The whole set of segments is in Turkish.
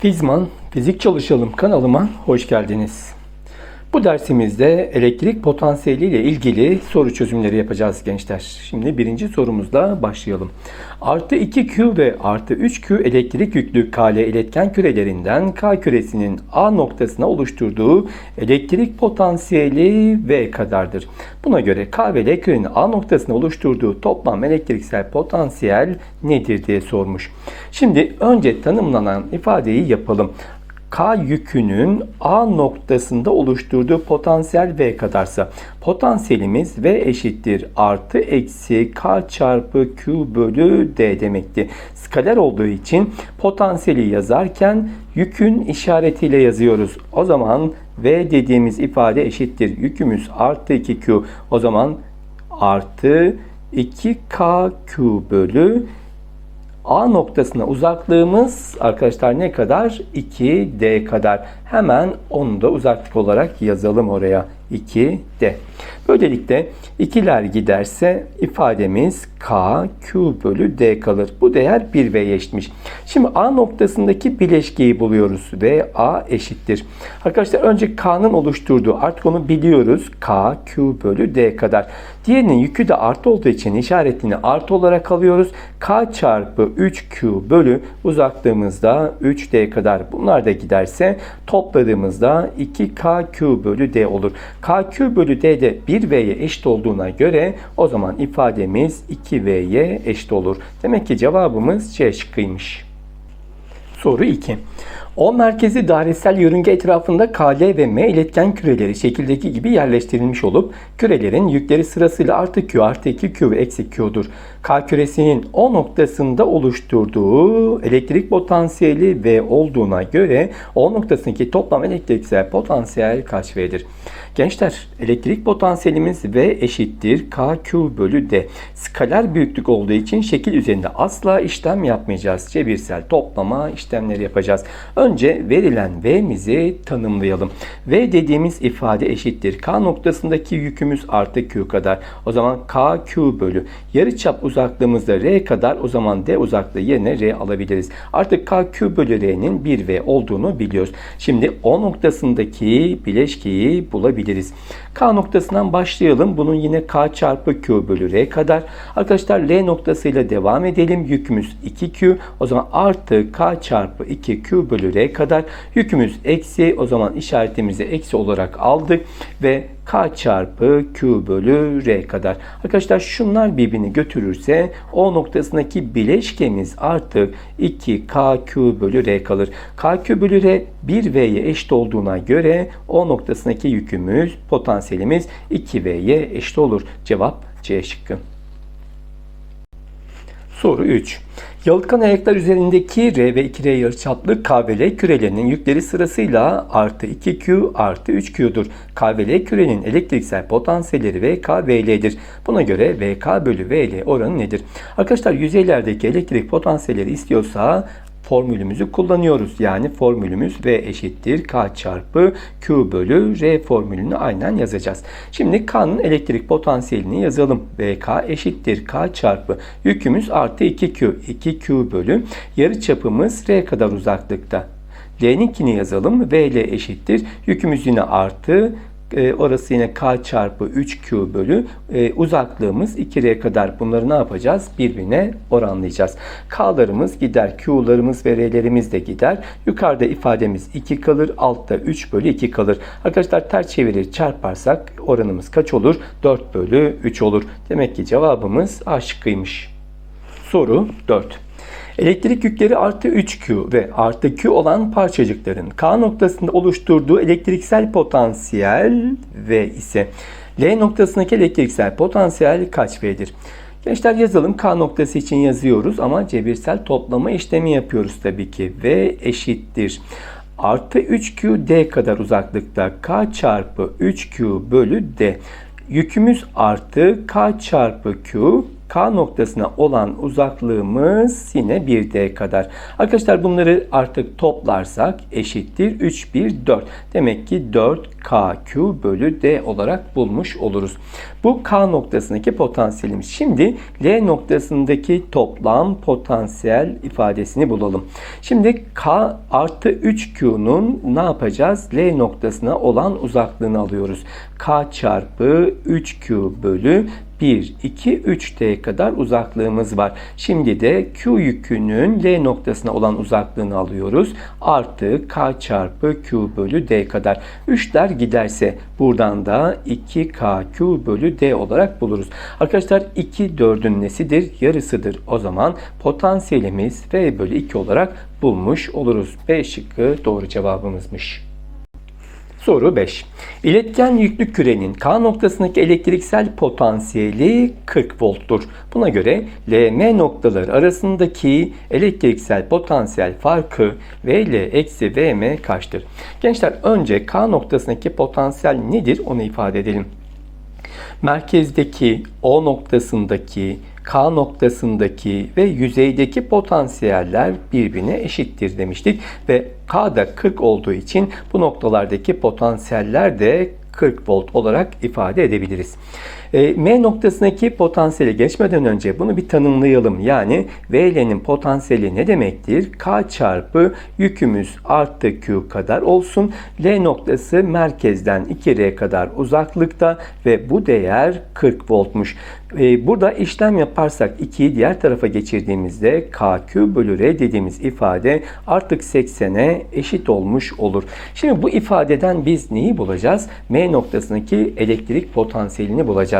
Fizman Fizik Çalışalım kanalıma hoş geldiniz. Bu dersimizde elektrik potansiyeli ile ilgili soru çözümleri yapacağız gençler. Şimdi birinci sorumuzla başlayalım. Artı 2Q ve artı 3Q elektrik yüklü KL iletken kürelerinden K küresinin A noktasına oluşturduğu elektrik potansiyeli V kadardır. Buna göre K ve L kürenin A noktasına oluşturduğu toplam elektriksel potansiyel nedir diye sormuş. Şimdi önce tanımlanan ifadeyi yapalım. K yükünün A noktasında oluşturduğu potansiyel V kadarsa potansiyelimiz V eşittir artı eksi K çarpı Q bölü D demekti. Skaler olduğu için potansiyeli yazarken yükün işaretiyle yazıyoruz. O zaman V dediğimiz ifade eşittir. Yükümüz artı 2Q. O zaman artı 2KQ bölü A noktasına uzaklığımız arkadaşlar ne kadar? 2D kadar. Hemen onu da uzaklık olarak yazalım oraya. 2D. Böylelikle ikiler giderse ifademiz K, Q bölü D kalır. Bu değer 1V'ye eşitmiş. Şimdi A noktasındaki bileşkeyi buluyoruz ve A eşittir. Arkadaşlar önce K'nın oluşturduğu artık onu biliyoruz. K, Q bölü D kadar. Diğerinin yükü de artı olduğu için işaretini artı olarak alıyoruz. K çarpı 3Q bölü uzaklığımızda 3D kadar. Bunlar da giderse topladığımızda 2KQ bölü D olur. KQ bölü D de 1V'ye eşit olduğuna göre o zaman ifademiz 2V'ye eşit olur. Demek ki cevabımız C şıkkıymış. Soru 2. O merkezi dairesel yörünge etrafında KL ve M iletken küreleri şekildeki gibi yerleştirilmiş olup kürelerin yükleri sırasıyla artı Q artı 2 Q ve eksi Q'dur. K küresinin O noktasında oluşturduğu elektrik potansiyeli V olduğuna göre O noktasındaki toplam elektriksel potansiyel kaç V'dir? Gençler elektrik potansiyelimiz V eşittir KQ bölü D. Skaler büyüklük olduğu için şekil üzerinde asla işlem yapmayacağız. Cebirsel toplama işlemleri yapacağız. Önce verilen V'mizi tanımlayalım. V dediğimiz ifade eşittir. K noktasındaki yükümüz artı Q kadar. O zaman KQ bölü. Yarıçap uzaklığımızda R kadar o zaman D uzaklığı yerine R alabiliriz. Artık KQ bölü R'nin 1V olduğunu biliyoruz. Şimdi O noktasındaki bileşkeyi bulabiliriz. K noktasından başlayalım. Bunun yine K çarpı Q bölü R kadar. Arkadaşlar L noktasıyla devam edelim. Yükümüz 2Q. O zaman artı K çarpı 2Q bölü R kadar. Yükümüz eksi. O zaman işaretimizi eksi olarak aldık. Ve K çarpı Q bölü R kadar. Arkadaşlar şunlar birbirini götürürse O noktasındaki bileşkemiz artık 2KQ bölü R kalır. KQ bölü R 1V'ye eşit olduğuna göre O noktasındaki yükümüz, potansiyelimiz 2V'ye eşit olur. Cevap C şıkkı. Soru 3. Yalıtkan ayaklar üzerindeki R ve 2R yarıçaplı K ve L kürelerinin yükleri sırasıyla artı 2Q artı 3Q'dur. K ve L kürenin elektriksel potansiyelleri VK ve L'dir. Buna göre VK bölü VL oranı nedir? Arkadaşlar yüzeylerdeki elektrik potansiyelleri istiyorsa formülümüzü kullanıyoruz. Yani formülümüz V eşittir K çarpı Q bölü R formülünü aynen yazacağız. Şimdi K'nın elektrik potansiyelini yazalım. VK eşittir K çarpı yükümüz artı 2Q. 2Q bölü yarı çapımız R kadar uzaklıkta. L'ninkini yazalım. VL eşittir. Yükümüz yine artı e, orası yine k çarpı 3q bölü e, uzaklığımız 2r kadar bunları ne yapacağız? Birbirine oranlayacağız. K'larımız gider, q'larımız ve r'lerimiz de gider. Yukarıda ifademiz 2 kalır, altta 3 bölü 2 kalır. Arkadaşlar ters çevirir çarparsak oranımız kaç olur? 4 bölü 3 olur. Demek ki cevabımız A şıkkıymış. Soru 4. Elektrik yükleri artı 3Q ve artı Q olan parçacıkların K noktasında oluşturduğu elektriksel potansiyel V ise L noktasındaki elektriksel potansiyel kaç V'dir? Gençler yazalım. K noktası için yazıyoruz ama cebirsel toplama işlemi yapıyoruz tabii ki. V eşittir. Artı 3Q D kadar uzaklıkta K çarpı 3Q bölü D. Yükümüz artı K çarpı Q K noktasına olan uzaklığımız yine 1D kadar. Arkadaşlar bunları artık toplarsak eşittir 3, 1, 4. Demek ki 4KQ bölü D olarak bulmuş oluruz. Bu K noktasındaki potansiyelimiz. Şimdi L noktasındaki toplam potansiyel ifadesini bulalım. Şimdi K artı 3Q'nun ne yapacağız? L noktasına olan uzaklığını alıyoruz. K çarpı 3Q bölü 1, 2, 3D kadar uzaklığımız var. Şimdi de Q yükünün L noktasına olan uzaklığını alıyoruz. Artı K çarpı Q bölü D kadar. 3'ler giderse buradan da 2KQ bölü D olarak buluruz. Arkadaşlar 2 4'ün nesidir? Yarısıdır. O zaman potansiyelimiz V bölü 2 olarak bulmuş oluruz. B şıkkı doğru cevabımızmış. Soru 5. İletken yüklü kürenin K noktasındaki elektriksel potansiyeli 40 volttur. Buna göre LM noktaları arasındaki elektriksel potansiyel farkı VL eksi VM kaçtır? Gençler önce K noktasındaki potansiyel nedir onu ifade edelim. Merkezdeki O noktasındaki K noktasındaki ve yüzeydeki potansiyeller birbirine eşittir demiştik ve K'da 40 olduğu için bu noktalardaki potansiyeller de 40 volt olarak ifade edebiliriz. E, M noktasındaki potansiyeli geçmeden önce bunu bir tanımlayalım. Yani VL'nin potansiyeli ne demektir? K çarpı yükümüz artı Q kadar olsun. L noktası merkezden 2R kadar uzaklıkta ve bu değer 40 voltmuş. E, burada işlem yaparsak 2'yi diğer tarafa geçirdiğimizde KQ bölü R dediğimiz ifade artık 80'e eşit olmuş olur. Şimdi bu ifadeden biz neyi bulacağız? M noktasındaki elektrik potansiyelini bulacağız.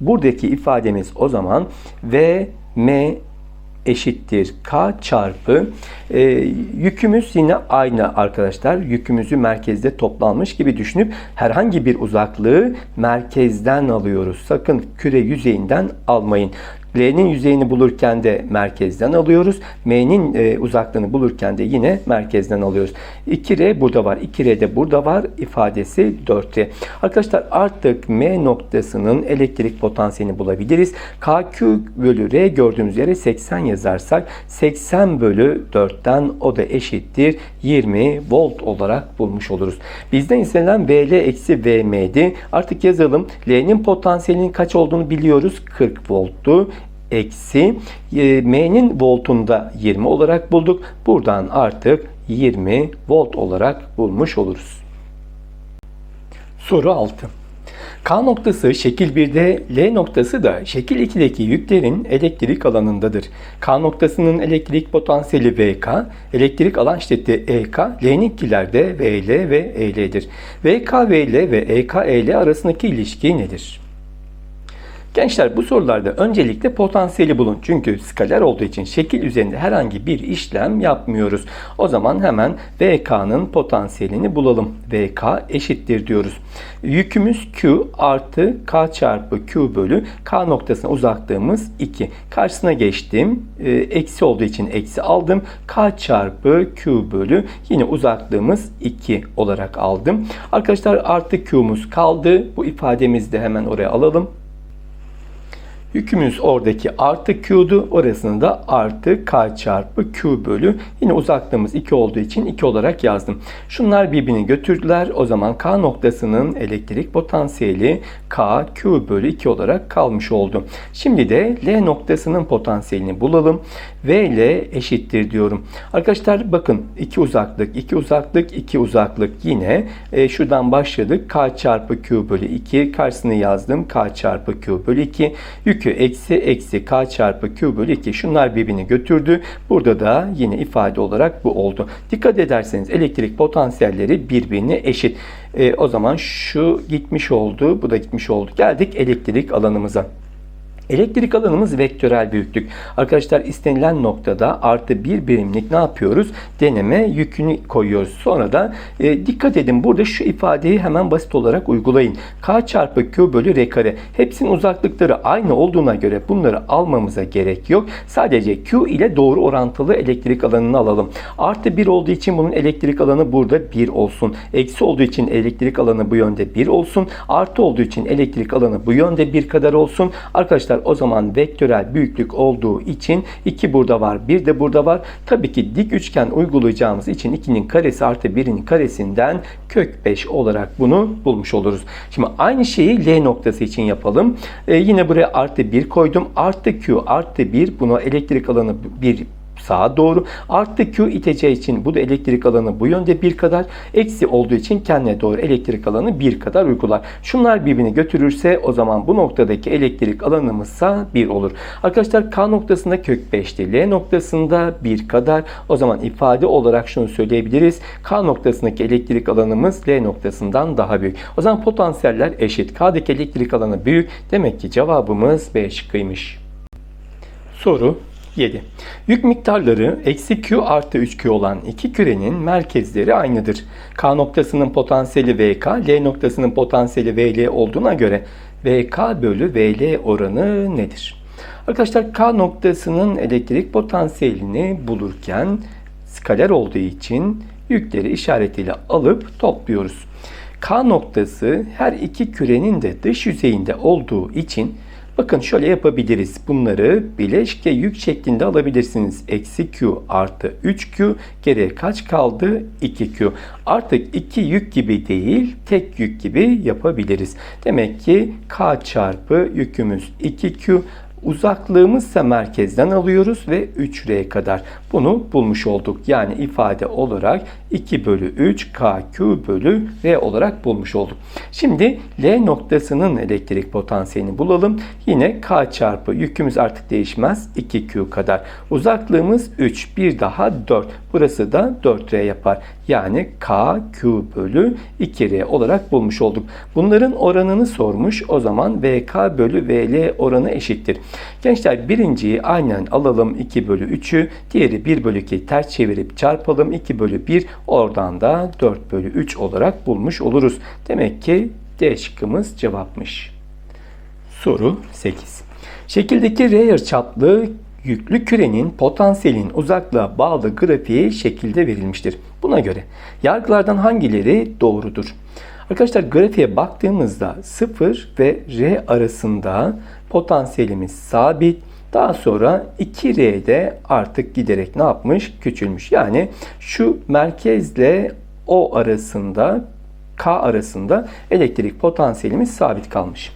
Buradaki ifademiz o zaman V M eşittir K çarpı e, yükümüz yine aynı arkadaşlar. Yükümüzü merkezde toplanmış gibi düşünüp herhangi bir uzaklığı merkezden alıyoruz. Sakın küre yüzeyinden almayın. L'nin yüzeyini bulurken de merkezden alıyoruz. M'nin e, uzaklığını bulurken de yine merkezden alıyoruz. 2R burada var. 2R de burada var. ifadesi 4R. Arkadaşlar artık M noktasının elektrik potansiyelini bulabiliriz. KQ bölü R gördüğümüz yere 80 yazarsak 80 bölü 4'ten o da eşittir 20 volt olarak bulmuş oluruz. Bizden istenilen VL eksi VM'di. Artık yazalım. L'nin potansiyelinin kaç olduğunu biliyoruz. 40 volttu eksi e, M'nin voltunda 20 olarak bulduk. Buradan artık 20 volt olarak bulmuş oluruz. Soru 6. K noktası şekil 1'de, L noktası da şekil 2'deki yüklerin elektrik alanındadır. K noktasının elektrik potansiyeli VK, elektrik alan şiddeti EK, L'ninkilerde VL ve EL'dir. VK, VL ve EK, EL arasındaki ilişki nedir? Gençler bu sorularda öncelikle potansiyeli bulun. Çünkü skaler olduğu için şekil üzerinde herhangi bir işlem yapmıyoruz. O zaman hemen VK'nın potansiyelini bulalım. VK eşittir diyoruz. Yükümüz Q artı K çarpı Q bölü K noktasına uzaklığımız 2. Karşısına geçtim. E, eksi olduğu için eksi aldım. K çarpı Q bölü yine uzaklığımız 2 olarak aldım. Arkadaşlar artı Q'muz kaldı. Bu ifademizi de hemen oraya alalım. Yükümüz oradaki artı Q'du. Orasını da artı K çarpı Q bölü. Yine uzaklığımız 2 olduğu için 2 olarak yazdım. Şunlar birbirini götürdüler. O zaman K noktasının elektrik potansiyeli K Q bölü 2 olarak kalmış oldu. Şimdi de L noktasının potansiyelini bulalım. V ile eşittir diyorum. Arkadaşlar bakın 2 uzaklık, 2 uzaklık, 2 uzaklık yine e, şuradan başladık. K çarpı Q bölü 2 karşısını yazdım. K çarpı Q bölü 2 yükü eksi eksi K çarpı Q bölü 2 şunlar birbirini götürdü. Burada da yine ifade olarak bu oldu. Dikkat ederseniz elektrik potansiyelleri birbirine eşit. E, o zaman şu gitmiş oldu. Bu da gitmiş oldu. Geldik elektrik alanımıza. Elektrik alanımız vektörel büyüklük. Arkadaşlar istenilen noktada artı bir birimlik ne yapıyoruz? Deneme yükünü koyuyoruz. Sonra da e, dikkat edin burada şu ifadeyi hemen basit olarak uygulayın. K çarpı Q bölü R kare. Hepsinin uzaklıkları aynı olduğuna göre bunları almamıza gerek yok. Sadece Q ile doğru orantılı elektrik alanını alalım. Artı 1 olduğu için bunun elektrik alanı burada 1 olsun. Eksi olduğu için elektrik alanı bu yönde 1 olsun. Artı olduğu için elektrik alanı bu yönde 1 kadar olsun. Arkadaşlar arkadaşlar o zaman vektörel büyüklük olduğu için 2 burada var. 1 de burada var. Tabii ki dik üçgen uygulayacağımız için 2'nin karesi artı 1'in karesinden kök 5 olarak bunu bulmuş oluruz. Şimdi aynı şeyi L noktası için yapalım. Ee, yine buraya artı 1 koydum. Artı Q artı 1 buna elektrik alanı 1 sağa doğru. Artı Q iteceği için bu da elektrik alanı bu yönde bir kadar. Eksi olduğu için kendine doğru elektrik alanı bir kadar uygular. Şunlar birbirini götürürse o zaman bu noktadaki elektrik alanımızsa 1 olur. Arkadaşlar K noktasında kök 5'ti. L noktasında 1 kadar. O zaman ifade olarak şunu söyleyebiliriz. K noktasındaki elektrik alanımız L noktasından daha büyük. O zaman potansiyeller eşit. K'daki elektrik alanı büyük. Demek ki cevabımız B şıkkıymış. Soru 7. Yük miktarları eksi Q artı 3Q olan iki kürenin merkezleri aynıdır. K noktasının potansiyeli VK, L noktasının potansiyeli VL olduğuna göre VK bölü VL oranı nedir? Arkadaşlar K noktasının elektrik potansiyelini bulurken skaler olduğu için yükleri işaretiyle alıp topluyoruz. K noktası her iki kürenin de dış yüzeyinde olduğu için Bakın şöyle yapabiliriz. Bunları bileşke yük şeklinde alabilirsiniz. Eksi Q artı 3Q. Geriye kaç kaldı? 2Q. Artık iki yük gibi değil, tek yük gibi yapabiliriz. Demek ki K çarpı yükümüz 2Q Uzaklığımızsa merkezden alıyoruz ve 3R kadar. Bunu bulmuş olduk. Yani ifade olarak 2 bölü 3 KQ bölü R olarak bulmuş olduk. Şimdi L noktasının elektrik potansiyelini bulalım. Yine K çarpı yükümüz artık değişmez. 2Q kadar. Uzaklığımız 3. Bir daha 4. Burası da 4R yapar. Yani KQ bölü 2R olarak bulmuş olduk. Bunların oranını sormuş. O zaman VK bölü VL oranı eşittir. Gençler birinciyi aynen alalım 2 bölü 3'ü. Diğeri 1 bölü 2 ters çevirip çarpalım. 2 bölü 1 oradan da 4 bölü 3 olarak bulmuş oluruz. Demek ki D şıkkımız cevapmış. Soru 8. Şekildeki R yarıçaplı yüklü kürenin potansiyelin uzaklığa bağlı grafiği şekilde verilmiştir. Buna göre yargılardan hangileri doğrudur? Arkadaşlar grafiğe baktığımızda 0 ve R arasında potansiyelimiz sabit. Daha sonra 2R'de artık giderek ne yapmış? Küçülmüş. Yani şu merkezle O arasında K arasında elektrik potansiyelimiz sabit kalmış.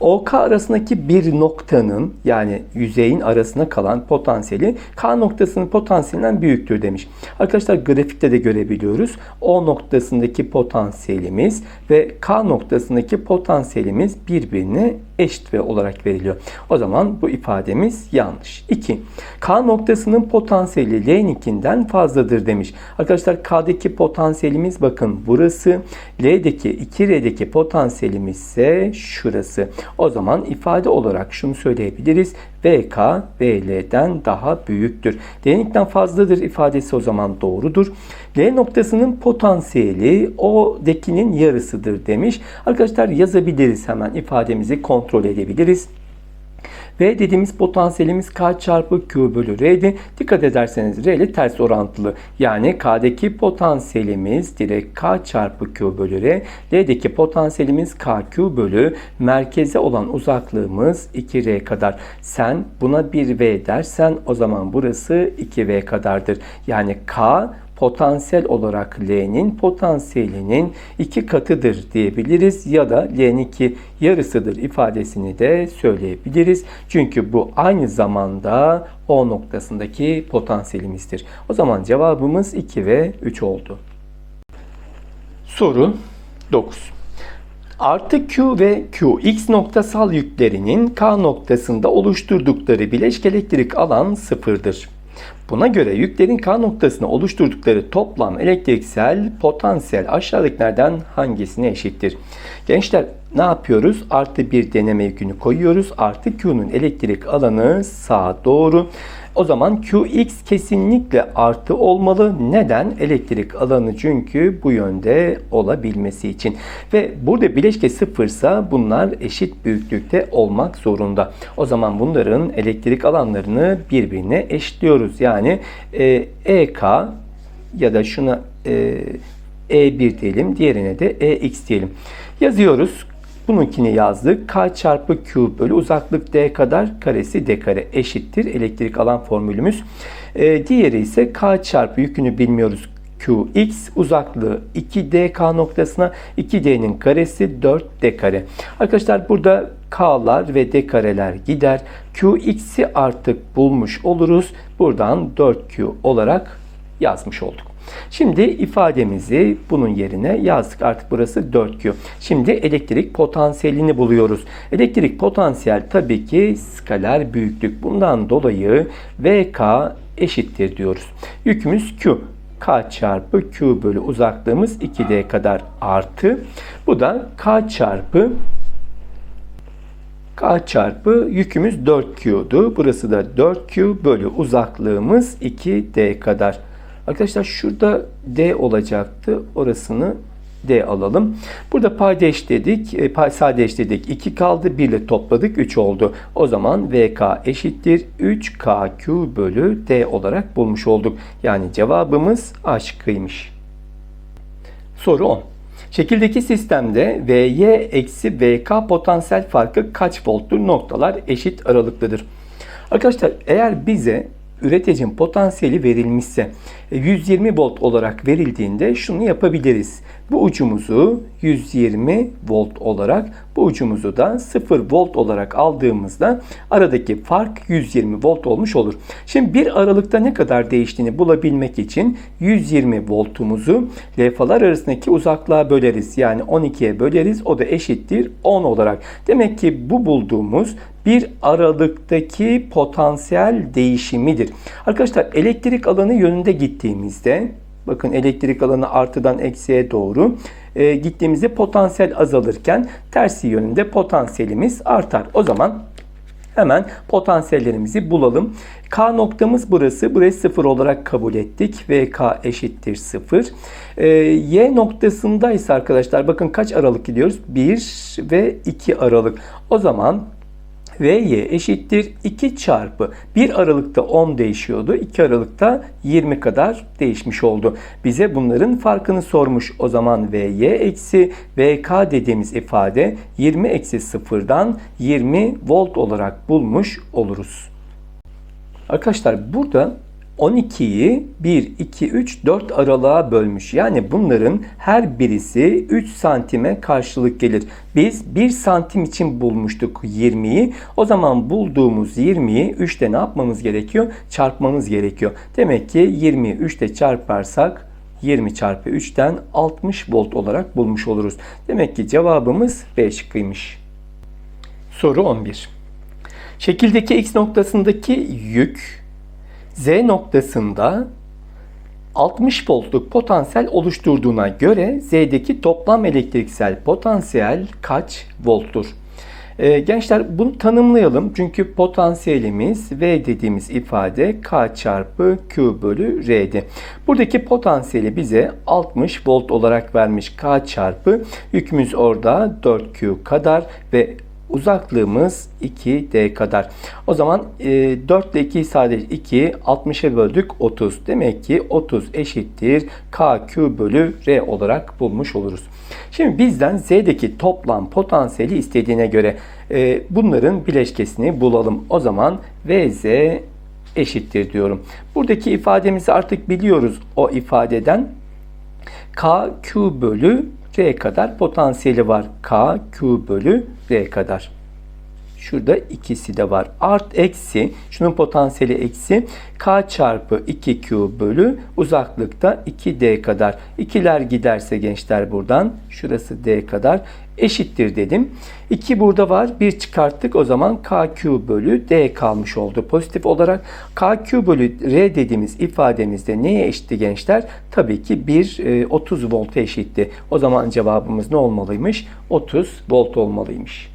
OK arasındaki bir noktanın yani yüzeyin arasında kalan potansiyeli K noktasının potansiyelinden büyüktür demiş. Arkadaşlar grafikte de görebiliyoruz. O noktasındaki potansiyelimiz ve K noktasındaki potansiyelimiz birbirine eşit ve olarak veriliyor. O zaman bu ifademiz yanlış. 2. K noktasının potansiyeli L'ninkinden fazladır demiş. Arkadaşlar K'deki potansiyelimiz bakın burası. L'deki 2R'deki potansiyelimiz ise şurası. O zaman ifade olarak şunu söyleyebiliriz. VK VL'den daha büyüktür. L'nikten fazladır ifadesi o zaman doğrudur. L noktasının potansiyeli O'dekinin yarısıdır demiş. Arkadaşlar yazabiliriz hemen ifademizi kontrol edebiliriz. V dediğimiz potansiyelimiz K çarpı Q bölü R'di. Dikkat ederseniz R ile ters orantılı. Yani K'deki potansiyelimiz direkt K çarpı Q bölü R. L'deki potansiyelimiz KQ bölü merkeze olan uzaklığımız 2R kadar. Sen buna 1V dersen o zaman burası 2V kadardır. Yani K potansiyel olarak L'nin potansiyelinin iki katıdır diyebiliriz ya da L'nin iki yarısıdır ifadesini de söyleyebiliriz. Çünkü bu aynı zamanda O noktasındaki potansiyelimizdir. O zaman cevabımız 2 ve 3 oldu. Soru 9. Artı Q ve Q X noktasal yüklerinin K noktasında oluşturdukları bileşik elektrik alan sıfırdır. Buna göre yüklerin K noktasına oluşturdukları toplam elektriksel potansiyel aşağıdakilerden hangisine eşittir? Gençler ne yapıyoruz? Artı bir deneme yükünü koyuyoruz. Artı Q'nun elektrik alanı sağa doğru. O zaman Qx kesinlikle artı olmalı. Neden? Elektrik alanı çünkü bu yönde olabilmesi için. Ve burada bileşke sıfırsa bunlar eşit büyüklükte olmak zorunda. O zaman bunların elektrik alanlarını birbirine eşitliyoruz. Yani e, EK ya da şuna e, E1 diyelim. Diğerine de EX diyelim. Yazıyoruz. Bununkini yazdık. K çarpı Q bölü uzaklık D kadar karesi D kare eşittir. Elektrik alan formülümüz. Ee, diğeri ise K çarpı yükünü bilmiyoruz. Qx uzaklığı 2dk noktasına 2d'nin karesi 4d kare. Arkadaşlar burada k'lar ve d kareler gider. Qx'i artık bulmuş oluruz. Buradan 4q olarak yazmış olduk. Şimdi ifademizi bunun yerine yazdık. Artık burası 4Q. Şimdi elektrik potansiyelini buluyoruz. Elektrik potansiyel tabii ki skaler büyüklük. Bundan dolayı VK eşittir diyoruz. Yükümüz Q. K çarpı Q bölü uzaklığımız 2D kadar artı. Bu da K çarpı K çarpı yükümüz 4Q'du. Burası da 4Q bölü uzaklığımız 2D kadar. Arkadaşlar şurada D olacaktı. Orasını D alalım. Burada paydaş dedik, e, pay sadeleş dedik. 2 kaldı. 1 ile topladık. 3 oldu. O zaman VK eşittir. 3KQ bölü D olarak bulmuş olduk. Yani cevabımız A şıkkıymış. Soru 10. Şekildeki sistemde Vy eksi Vk potansiyel farkı kaç volttur? Noktalar eşit aralıklıdır. Arkadaşlar eğer bize üreticinin potansiyeli verilmişse 120 e, volt olarak verildiğinde şunu yapabiliriz. Bu ucumuzu 120 volt olarak bu ucumuzu da 0 volt olarak aldığımızda aradaki fark 120 volt olmuş olur. Şimdi bir aralıkta ne kadar değiştiğini bulabilmek için 120 voltumuzu levhalar arasındaki uzaklığa böleriz. Yani 12'ye böleriz. O da eşittir 10 olarak. Demek ki bu bulduğumuz bir aralıktaki potansiyel değişimidir. Arkadaşlar elektrik alanı yönünde gittiğimizde bakın elektrik alanı artıdan eksiye doğru e, gittiğimizde potansiyel azalırken tersi yönünde potansiyelimiz artar. O zaman Hemen potansiyellerimizi bulalım. K noktamız burası. Burayı 0 olarak kabul ettik. ve K eşittir 0. Ee, y noktasında ise arkadaşlar bakın kaç aralık gidiyoruz? 1 ve 2 aralık. O zaman Vy eşittir 2 çarpı 1 Aralık'ta 10 değişiyordu. 2 Aralık'ta 20 kadar değişmiş oldu. Bize bunların farkını sormuş. O zaman Vy eksi Vk dediğimiz ifade 20 eksi 0'dan 20 volt olarak bulmuş oluruz. Arkadaşlar burada 12'yi 1, 2, 3, 4 aralığa bölmüş. Yani bunların her birisi 3 santime karşılık gelir. Biz 1 santim için bulmuştuk 20'yi. O zaman bulduğumuz 20'yi 3 ile ne yapmamız gerekiyor? Çarpmamız gerekiyor. Demek ki 20'yi 3 ile çarparsak 20 çarpı 3'ten 60 volt olarak bulmuş oluruz. Demek ki cevabımız B şıkkıymış. Soru 11. Şekildeki x noktasındaki yük Z noktasında 60 voltluk potansiyel oluşturduğuna göre Z'deki toplam elektriksel potansiyel kaç volttur? Ee, gençler bunu tanımlayalım. Çünkü potansiyelimiz V dediğimiz ifade K çarpı Q bölü R'di. Buradaki potansiyeli bize 60 volt olarak vermiş K çarpı yükümüz orada 4Q kadar ve Uzaklığımız 2D kadar. O zaman e, 4 ile 2 sadece 2, 60'a böldük 30. Demek ki 30 eşittir KQ bölü R olarak bulmuş oluruz. Şimdi bizden Z'deki toplam potansiyeli istediğine göre e, bunların bileşkesini bulalım. O zaman VZ eşittir diyorum. Buradaki ifademizi artık biliyoruz o ifadeden. KQ bölü R kadar potansiyeli var. K, Q bölü R kadar. Şurada ikisi de var. Art eksi, şunun potansiyeli eksi K çarpı 2Q bölü uzaklıkta 2D kadar. İkiler giderse gençler buradan. Şurası D kadar eşittir dedim. 2 burada var. 1 çıkarttık. O zaman KQ bölü D kalmış oldu. Pozitif olarak KQ bölü R dediğimiz ifademizde neye eşitti gençler? Tabii ki 1 30 e, volt eşitti. O zaman cevabımız ne olmalıymış? 30 volt olmalıymış.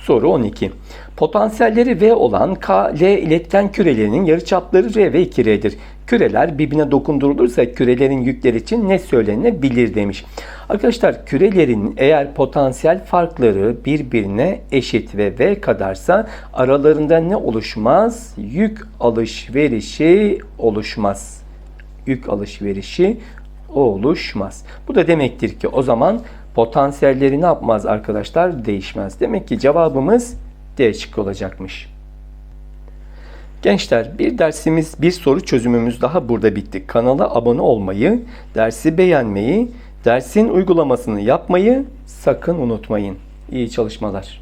Soru 12. Potansiyelleri V olan K, L iletken kürelerinin yarıçapları R ve 2R'dir. Küreler birbirine dokundurulursa kürelerin yükleri için ne söylenebilir demiş. Arkadaşlar kürelerin eğer potansiyel farkları birbirine eşit ve V kadarsa aralarında ne oluşmaz? Yük alışverişi oluşmaz. Yük alışverişi oluşmaz. Bu da demektir ki o zaman potansiyelleri ne yapmaz arkadaşlar? Değişmez. Demek ki cevabımız D şıkkı olacakmış. Gençler bir dersimiz, bir soru çözümümüz daha burada bitti. Kanala abone olmayı, dersi beğenmeyi, dersin uygulamasını yapmayı sakın unutmayın. İyi çalışmalar.